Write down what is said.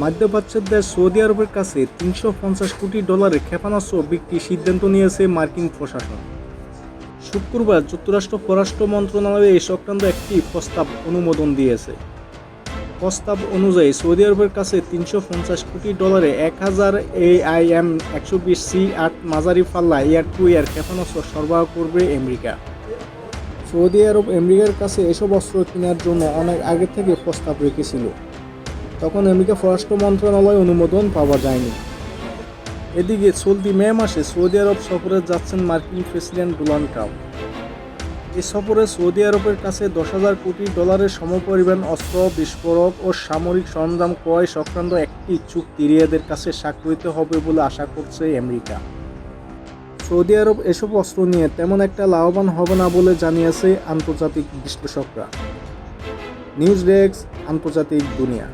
মধ্যপ্রাচ্যের দেশ সৌদি আরবের কাছে তিনশো পঞ্চাশ কোটি ডলারের ক্ষেপণাস্ত্র বিক্রির সিদ্ধান্ত নিয়েছে মার্কিন প্রশাসন। শুক্রবার যুক্তরাষ্ট্র পররাষ্ট্র মন্ত্রণালয়ে এই সংক্রান্ত একটি প্রস্তাব অনুমোদন দিয়েছে। প্রস্তাব অনুযায়ী সৌদি আরবের কাছে তিনশো পঞ্চাশ কোটি ডলারে এক হাজার এআইএম একশো বিশ সি আট মাজারি পাল্লা এয়ার টু এয়ার ক্ষেপণাস্ত্র সরবরাহ করবে আমেরিকা। সৌদি আরব আমেরিকার কাছে এসব অস্ত্র কেনার জন্য অনেক আগে থেকে প্রস্তাব রেখেছিল। তখন আমেরিকা পররাষ্ট্র মন্ত্রণালয় অনুমোদন পাওয়া যায়নি। এদিকে চলতি মে মাসে সৌদি আরব সফরে যাচ্ছেন মার্কিন প্রেসিডেন্ট ডোনাল্ড ট্রাম্প। এই সফরে সৌদি আরবের কাছে দশ হাজার কোটি ডলারের সমপরিমাণ অস্ত্র, বিস্ফোরক ও সামরিক সরঞ্জাম ক্রয় সংক্রান্ত একটি চুক্তি রিয়াদের কাছে স্বাক্ষরিত হবে বলে আশা করছে আমেরিকা। সৌদি আরব এসব অস্ত্র নিয়ে তেমন একটা লাভবান হবে না বলে জানিয়েছে আন্তর্জাতিক বিশ্লেষকরা। নিউজ ডেস্ক, আন্তর্জাতিক দুনিয়া।